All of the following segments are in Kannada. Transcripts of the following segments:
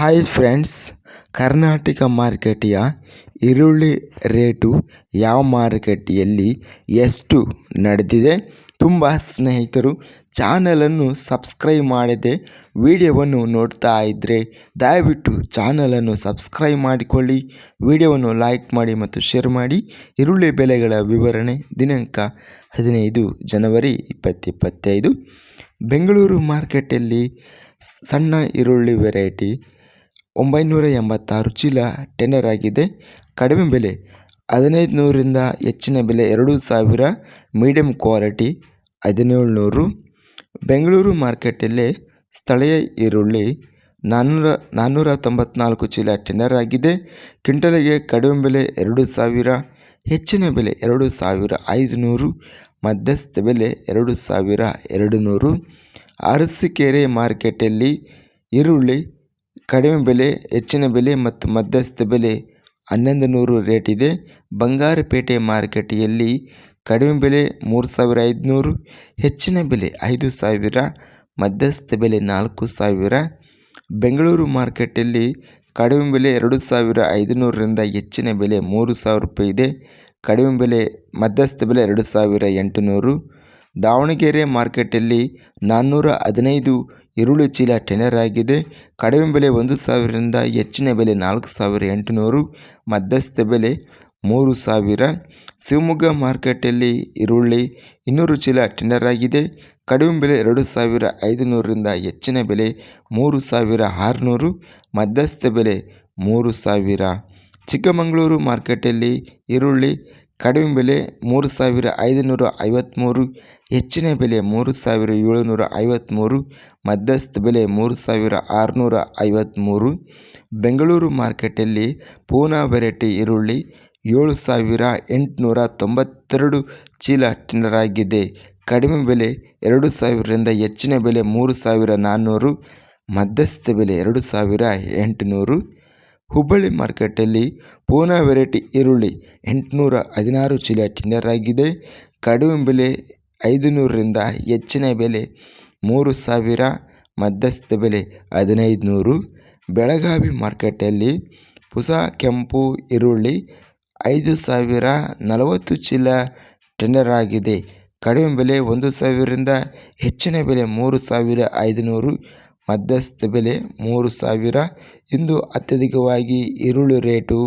ಹಾಯ್ ಫ್ರೆಂಡ್ಸ್ ಕರ್ನಾಟಕ ಮಾರ್ಕೆಟಿಯ ಈರುಳ್ಳಿ ರೇಟು ಯಾವ ಮಾರುಕಟ್ಟೆಯಲ್ಲಿ ಎಷ್ಟು ನಡೆದಿದೆ ತುಂಬ ಸ್ನೇಹಿತರು ಚಾನಲನ್ನು ಸಬ್ಸ್ಕ್ರೈಬ್ ಮಾಡದೆ ವಿಡಿಯೋವನ್ನು ನೋಡ್ತಾ ಇದ್ದರೆ ದಯವಿಟ್ಟು ಚಾನಲನ್ನು ಸಬ್ಸ್ಕ್ರೈಬ್ ಮಾಡಿಕೊಳ್ಳಿ. ವಿಡಿಯೋವನ್ನು ಲೈಕ್ ಮಾಡಿ ಮತ್ತು ಶೇರ್ ಮಾಡಿ. ಈರುಳ್ಳಿ ಬೆಲೆಗಳ ವಿವರಣೆ ದಿನಾಂಕ ಹದಿನೈದು ಜನವರಿ ಇಪ್ಪತ್ತಿಪ್ಪತ್ತೈದು. ಬೆಂಗಳೂರು ಮಾರ್ಕೆಟಲ್ಲಿ ಸಣ್ಣ ಈರುಳ್ಳಿ ವೆರೈಟಿ ಒಂಬೈನೂರ ಎಂಬತ್ತಾರು ಚೀಲ ಟೆಂಡರ್ ಆಗಿದೆ. ಕಡಿಮೆ ಬೆಲೆ ಹದಿನೈದು ನೂರರಿಂದ ಹೆಚ್ಚಿನ ಬೆಲೆ ಎರಡು ಸಾವಿರ ಮೀಡಿಯಮ್ ಕ್ವಾಲಿಟಿ ಹದಿನೇಳು ನೂರು ಬೆಂಗಳೂರು ಮಾರ್ಕೆಟಲ್ಲಿ ಸ್ಥಳೀಯ ಈರುಳ್ಳಿ ನಾನ್ನೂರ ನಾನ್ನೂರ ತೊಂಬತ್ನಾಲ್ಕು ಚೀಲ ಟೆಂಡರ್ ಆಗಿದೆ. ಕ್ವಿಂಟಲಿಗೆ ಕಡಿಮೆ ಬೆಲೆ ಎರಡು ಸಾವಿರ, ಹೆಚ್ಚಿನ ಬೆಲೆ ಎರಡು ಸಾವಿರ ಐದುನೂರು. ಮಧ್ಯಸ್ಥ ಬೆಲೆ ಎರಡು ಸಾವಿರ ಎರಡು ನೂರು ಅರಸೀಕೆರೆ ಮಾರ್ಕೆಟಲ್ಲಿ ಈರುಳ್ಳಿ ಕಡಿಮೆ ಬೆಲೆ, ಹೆಚ್ಚಿನ ಬೆಲೆ ಮತ್ತು ಮಧ್ಯಸ್ಥ ಬೆಲೆ ಹನ್ನೊಂದು ನೂರು ರೇಟ್ ಇದೆ. ಬಂಗಾರಪೇಟೆ ಮಾರುಕಟ್ಟೆಯಲ್ಲಿ ಕಡಿಮೆ ಬೆಲೆ ಮೂರು ಸಾವಿರ ಐದುನೂರು, ಹೆಚ್ಚಿನ ಬೆಲೆ ಐದು ಸಾವಿರ, ಮಧ್ಯಸ್ಥ ಬೆಲೆ ನಾಲ್ಕು ಸಾವಿರ. ಬೆಂಗಳೂರು ಮಾರ್ಕೆಟಲ್ಲಿ ಕಡಿಮೆ ಬೆಲೆ ಎರಡು ಸಾವಿರ ಐದುನೂರರಿಂದ ಹೆಚ್ಚಿನ ಬೆಲೆ ಮೂರು ಸಾವಿರ ರೂಪಾಯಿ ಇದೆ. ಕಡಿಮೆ ಬೆಲೆ, ಮಧ್ಯಸ್ಥ ಬೆಲೆ ಎರಡು ಸಾವಿರ ಎಂಟುನೂರು. ದಾವಣಗೆರೆ ಮಾರ್ಕೆಟಲ್ಲಿ ನಾನ್ನೂರ ಹದಿನೈದು ಈರುಳ್ಳಿ ಚೀಲ ಟೆನರ್ ಆಗಿದೆ. ಕಡಿಮೆ ಬೆಲೆ ಒಂದು ಸಾವಿರದಿಂದ ಹೆಚ್ಚಿನ ಬೆಲೆ ನಾಲ್ಕು ಸಾವಿರ ಎಂಟುನೂರು, ಮಧ್ಯಸ್ಥ ಬೆಲೆ ಮೂರು ಸಾವಿರ. ಶಿವಮೊಗ್ಗ ಮಾರ್ಕೆಟಲ್ಲಿ ಈರುಳ್ಳಿ ಇನ್ನೂರು ಚೀಲ ಟೆನರ್ ಆಗಿದೆ. ಕಡಿಮೆ ಬೆಲೆ ಎರಡು ಸಾವಿರ ಐದುನೂರರಿಂದ ಹೆಚ್ಚಿನ ಬೆಲೆ ಮೂರು ಸಾವಿರ ಆರುನೂರು, ಮಧ್ಯಸ್ಥ ಬೆಲೆ ಮೂರು ಸಾವಿರ. ಚಿಕ್ಕಮಗಳೂರು ಮಾರ್ಕೆಟಲ್ಲಿ ಈರುಳ್ಳಿ ಕಡಿಮೆ ಬೆಲೆ ಮೂರು ಸಾವಿರ ಐದುನೂರ ಐವತ್ತ್ಮೂರು ಹೆಚ್ಚಿನ ಬೆಲೆ ಮೂರು ಸಾವಿರ ಏಳುನೂರ ಐವತ್ತ್ಮೂರು ಮಧ್ಯಸ್ಥ ಬೆಲೆ ಮೂರು ಸಾವಿರ ಆರುನೂರ ಐವತ್ತ್ಮೂರು ಬೆಂಗಳೂರು ಮಾರ್ಕೆಟಲ್ಲಿ ಪೂನಾ ವೆರೈಟಿ ಈರುಳ್ಳಿ ಏಳು ಸಾವಿರ ಎಂಟುನೂರ ತೊಂಬತ್ತೆರಡು ಚೀಲ ಟಿನ್ನರಾಗಿದೆ ಕಡಿಮೆ ಬೆಲೆ ಎರಡು ಸಾವಿರದಿಂದ ಹೆಚ್ಚಿನ ಬೆಲೆ ಮೂರು ಸಾವಿರ ನಾನ್ನೂರು, ಮಧ್ಯಸ್ಥ ಬೆಲೆ ಎರಡು ಸಾವಿರ ಎಂಟುನೂರು. ಹುಬ್ಬಳ್ಳಿ ಮಾರ್ಕೆಟಲ್ಲಿ ಪೂನಾ ವೆರೈಟಿ ಈರುಳ್ಳಿ ಎಂಟುನೂರ ಹದಿನಾರು ಚೀಲ ಟೆಂಡರ್ ಆಗಿದೆ. ಕಡಿಮೆ ಬೆಲೆ ಐದು ನೂರರಿಂದ ಹೆಚ್ಚಿನ ಬೆಲೆ ಮೂರು ಸಾವಿರ, ಮಧ್ಯಸ್ಥ ಬೆಲೆ ಹದಿನೈದು ನೂರು ಬೆಳಗಾವಿ ಮಾರ್ಕೆಟಲ್ಲಿ ಹೊಸ ಕೆಂಪು ಈರುಳ್ಳಿ ಐದು ಸಾವಿರ ನಲವತ್ತು ಚೀಲ ಟೆಂಡರ್ ಆಗಿದೆ. ಕಡಿಮೆ ಬೆಲೆ ಒಂದು ಸಾವಿರದಿಂದ ಹೆಚ್ಚಿನ ಬೆಲೆ ಮೂರು ಸಾವಿರ ಐದುನೂರು. ಮಧ್ಯಸ್ಥ ಬೆಲೆ ಮೂರು ಸಾವಿರ. ಇಂದು ಅತ್ಯಧಿಕವಾಗಿ ಈರುಳ್ಳಿ ರೇಟು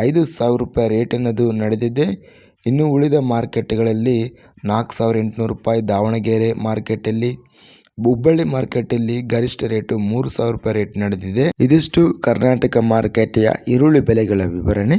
ಐದು ಸಾವಿರ ರೂಪಾಯಿ ರೇಟ್ ಅನ್ನೋದು ನಡೆದಿದೆ. ಇನ್ನು ಉಳಿದ ಮಾರ್ಕೆಟ್ಗಳಲ್ಲಿ ನಾಲ್ಕು ಸಾವಿರ ಎಂಟುನೂರು ರೂಪಾಯಿ ದಾವಣಗೆರೆ ಮಾರ್ಕೆಟಲ್ಲಿ, ಹುಬ್ಬಳ್ಳಿ ಮಾರ್ಕೆಟಲ್ಲಿ ಗರಿಷ್ಠ ರೇಟು ಮೂರು ಸಾವಿರ ರೂಪಾಯಿ ರೇಟ್ ನಡೆದಿದೆ. ಇದಿಷ್ಟು ಕರ್ನಾಟಕ ಮಾರುಕಟ್ಟೆಯ ಈರುಳ್ಳಿ ಬೆಲೆಗಳ ವಿವರಣೆ.